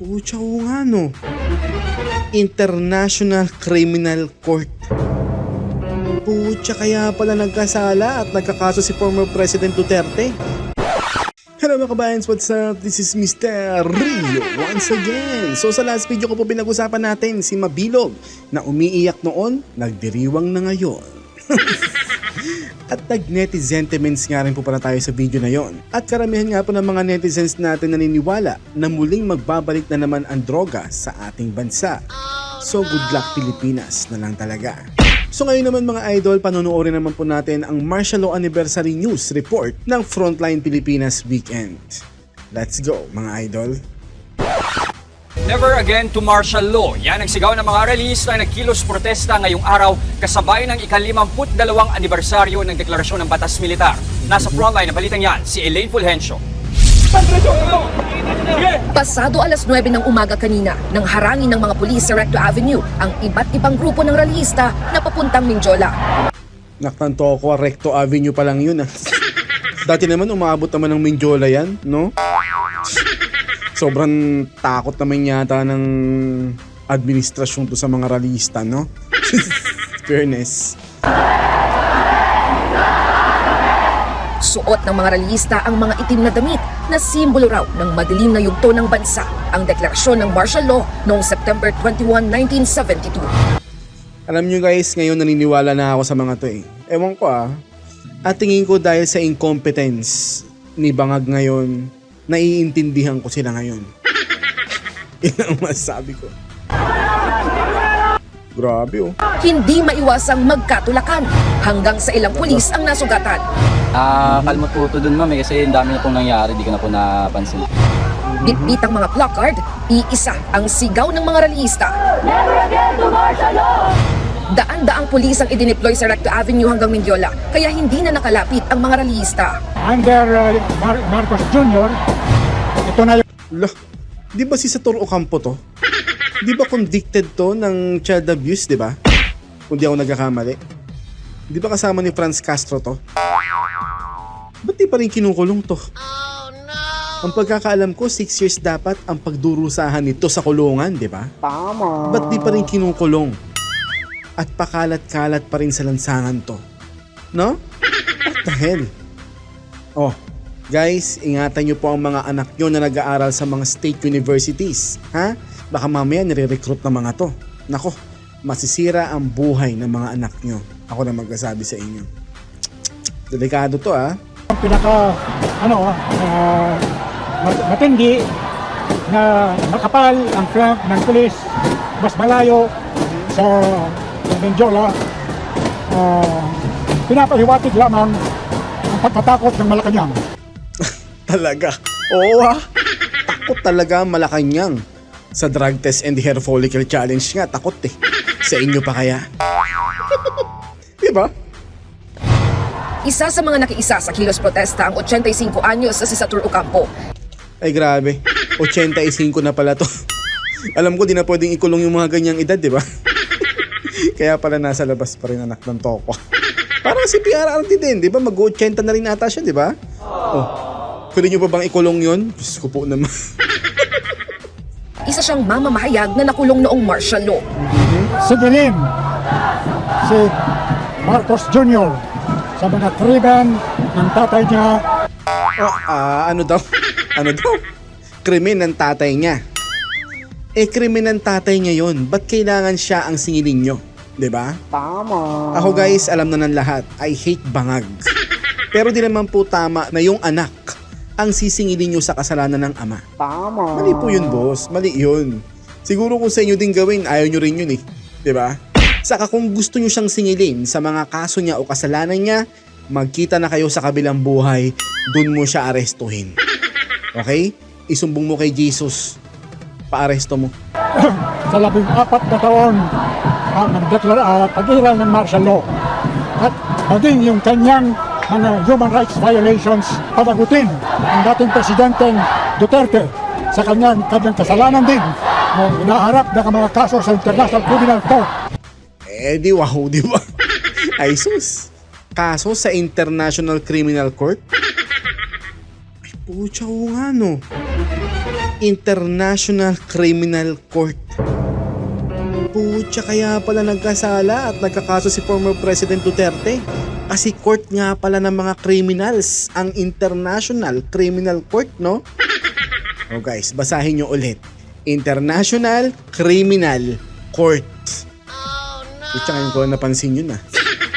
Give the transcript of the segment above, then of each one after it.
Pucha ko nga no. International Criminal Court. Pucha kaya pala nagkasala at nagkakaso si former President Duterte. Hello mga kabayans, what's up? This is Mr. Rio once again. So sa last video ko po pinag-usapan natin si Mabilog na umiiyak noon, nagdiriwang na ngayon. At nag-netizen sentiments nga rin po pala tayo sa video na yon. At karamihan nga po ng mga netizens natin naniniwala na muling magbabalik na naman ang droga sa ating bansa. So good luck Pilipinas na lang talaga. So ngayon naman mga idol, panonoodin naman po natin ang Martial Law Anniversary News Report ng Frontline Pilipinas Weekend. Let's go mga idol. Never again to martial law. Yan ang sigaw ng mga realista na nagkilos protesta ngayong araw kasabay ng ikalimamput dalawang anibersaryo ng deklarasyon ng batas militar. Nasa frontline ng balitang yan, si Elaine Fulgencio. Pasado alas 9 ng umaga kanina, nang harangin ng mga pulis sa Recto Avenue ang iba't ibang grupo ng realista na papuntang Mindiola. Naktanto ako, Recto Avenue pa lang yun ah. Dati naman umabot naman ng Mindiola yan, no? Sobrang takot naman yata ng administrasyon to sa mga ralista, no? Fairness. Suot ng mga realista ang mga itim na damit na simbolo raw ng madilim na yugto ng bansa, ang deklarasyon ng martial law noong September 21, 1972. Alam nyo guys, ngayon naniniwala na ako sa mga to eh. Ewan ko ah. At tingin ko dahil sa incompetence ni Bangag ngayon, naiintindihan ko sila ngayon. Yun ang masasabi ko. Grabe oh. Hindi maiwasang magkatulakan hanggang sa ilang pulis ang nasugatan. Ah, kalmot po ito dun ma'am eh, kasi ang dami na pong nangyari, di ko na po napansin. Bitbit ang mga placard, iisa ang sigaw ng mga realista. Daan-daang pulis ang idineploy sa Recto Avenue hanggang Mindiola, kaya hindi na nakalapit ang mga realista. under uh, Mar- Marcos Jr., ito na yung Lah, di ba si Sator Ocampo to? Di ba convicted to ng child abuse, di ba? Kung di ako nagkakamali. Di ba kasama ni Franz Castro to? Ba't di pa rin kinukulong to? Ang pagkakaalam ko, 6 years dapat ang pagdurusahan nito sa kulungan, di ba? Tama. Ba't di pa rin kinukulong? At pakalat-kalat pa rin sa lansangan to. No? What the hell? Oh, guys, ingatan nyo po ang mga anak nyo na nag-aaral sa mga state universities. Ha? Baka mamaya nire-recruit ng mga to. Nako, masisira ang buhay ng mga anak nyo. Ako na magsasabi sa inyo. Delikado to ah. pinaka, ano, uh, mat- matindi na makapal ang flank ng pulis, mas malayo sa Benjola. Uh, pinapahiwatig lamang ang pagkatakot ng Malacanang. Talaga. Oo ah. Takot talaga ang Malacanang. Sa drug test and hair follicle challenge nga, takot eh. Sa inyo pa kaya? Di ba? Isa sa mga nakiisa sa kilos protesta ang 85 anyos sa si Satur Ocampo. Ay grabe. 85 na pala to. Alam ko di na pwedeng ikulong yung mga ganyang edad, di ba? Kaya pala nasa labas pa rin anak ng toko. Parang si PRRT din, di ba? Mag-80 na rin ata siya, di ba? Oh. Pwede nyo pa bang ikulong yun? Diyos ko po naman. Isa siyang mamamahayag na nakulong noong martial law. Si Dilim, si Marcos Jr., sa mga krimen ng tatay niya oh, ah, ano daw? Ano daw? Krimen ng tatay niya. Eh, krimen ng tatay niya yun. Ba't kailangan siya ang singilin nyo? 'Di ba? Tama. Ako guys, alam na ng lahat. I hate bangag. Pero di naman po tama na yung anak ang sisingilin nyo sa kasalanan ng ama. Tama. Mali po yun, boss. Mali yun. Siguro kung sa inyo din gawin, ayaw nyo rin yun eh. 'Di ba? Saka kung gusto nyo siyang singilin sa mga kaso niya o kasalanan niya, magkita na kayo sa kabilang buhay, dun mo siya arestuhin. Okay? Isumbong mo kay Jesus. Paaresto mo. sa labing apat na taon ang nagdeklara uh, pag-iral ng martial law at maging yung kanyang mga human rights violations panagutin ang dating presidenteng Duterte sa kanyang kanyang kasalanan din na inaharap ng mga kaso sa International Criminal Court. Eh di wow, di ba? Ay sus. Kaso sa International Criminal Court? Ay pucha oo nga no. International Criminal Court. Pucha, kaya pala nagkasala at nagkakaso si former President Duterte. Kasi court nga pala ng mga criminals, ang International Criminal Court, no? O guys, basahin nyo ulit. International Criminal Court. Oh no! Pucha, ngayon ko napansin yun ah.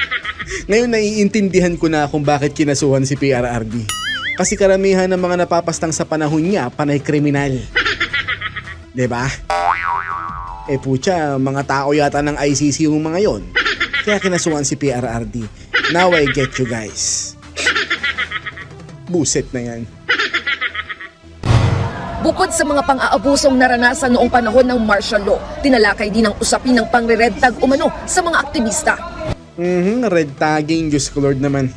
Ngayon naiintindihan ko na kung bakit kinasuhan si PRRD. Kasi karamihan ng mga napapastang sa panahon niya panay kriminal. 'Di ba? Eh putya, mga tao yata ng ICC yung mga yon. Kaya kinasuhan si PRRD. Now I get you guys. Buset na yan. Bukod sa mga pang-aabusong naranasan noong panahon ng martial law, tinalakay din ang usapin ng pangre-red umano sa mga aktivista. Mhm, red tagging, Diyos ko Lord naman.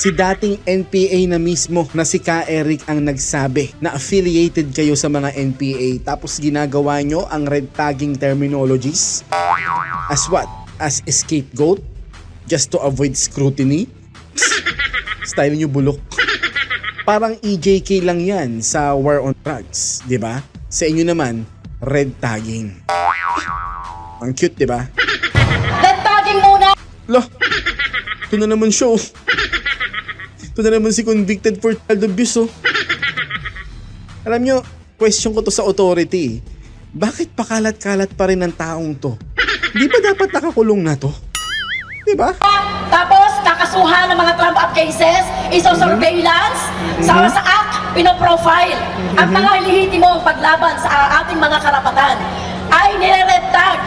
Si dating NPA na mismo na si Ka Eric ang nagsabi na affiliated kayo sa mga NPA tapos ginagawa nyo ang red tagging terminologies as what? As scapegoat? Just to avoid scrutiny? Style nyo bulok. Parang EJK lang yan sa war on drugs, di ba? Sa inyo naman, red tagging. Ang cute, di ba? Red tagging muna! Lo, ito na naman oh. Ito na naman si convicted for child abuse oh. Alam nyo, question ko to sa authority. Bakit pakalat-kalat pa rin ng taong to? Di ba dapat nakakulong na to? Di ba? Tapos, kakasuhan ng mga trump up cases, iso-surveillance, sa, sa act, pinoprofile. Ang mga lehitimong paglaban sa ating mga karapatan ay nire-red tag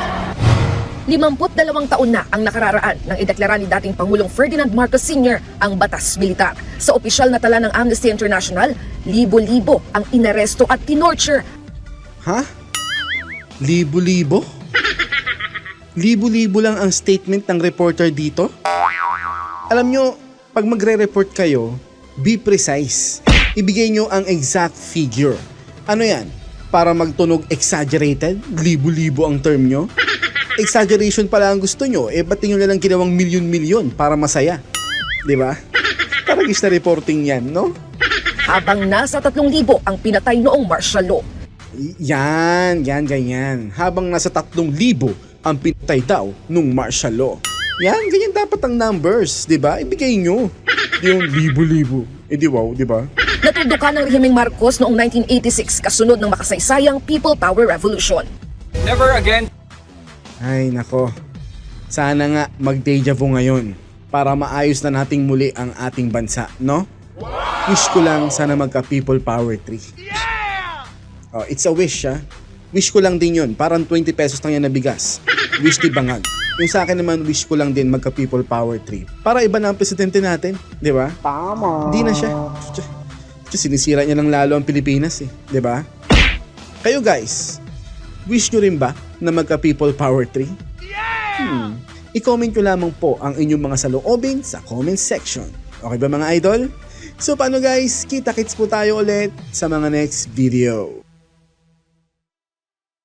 52 taon na ang nakararaan nang ideklara ni dating Pangulong Ferdinand Marcos Sr. ang batas militar. Sa opisyal na tala ng Amnesty International, libo-libo ang inaresto at tinorture Ha? Libo-libo? Libo-libo lang ang statement ng reporter dito? Alam nyo, pag magre-report kayo, be precise. Ibigay nyo ang exact figure. Ano yan? Para magtunog exaggerated? Libo-libo ang term nyo? Exaggeration pala ang gusto nyo, eh ba't nyo nalang ginawang milyon-milyon para masaya? Di ba? Taragis na reporting yan, no? habang nasa 3,000 ang pinatay noong martial law. Yan, yan, ganyan. Habang nasa 3,000 ang pinatay daw nung martial law. Yan, ganyan dapat ang numbers, di ba? Ibigay nyo. Di yung libo-libo. Eh di wow, di ba? Natudukan ng rehimeng Marcos noong 1986 kasunod ng makasaysayang People Power Revolution. Never again Ay, nako. Sana nga mag-deja vu ngayon para maayos na nating muli ang ating bansa, no? Wish ko lang sana magka-people power tree. Oh, it's a wish, ha? Wish ko lang din yun. Parang 20 pesos lang yan na bigas. Wish ni Bangag. Yung sa akin naman, wish ko lang din magka-people power tree. Para iba na ang presidente natin. Di ba? Tama. Hindi na siya. Sinisira niya lang lalo ang Pilipinas eh. Di ba? Kayo guys, wish nyo rin ba na magka-people power tree? Hmm. I-comment nyo lamang po ang inyong mga saloobin sa comment section. Okay ba mga idol? So paano guys, kita-kits po tayo ulit sa mga next video.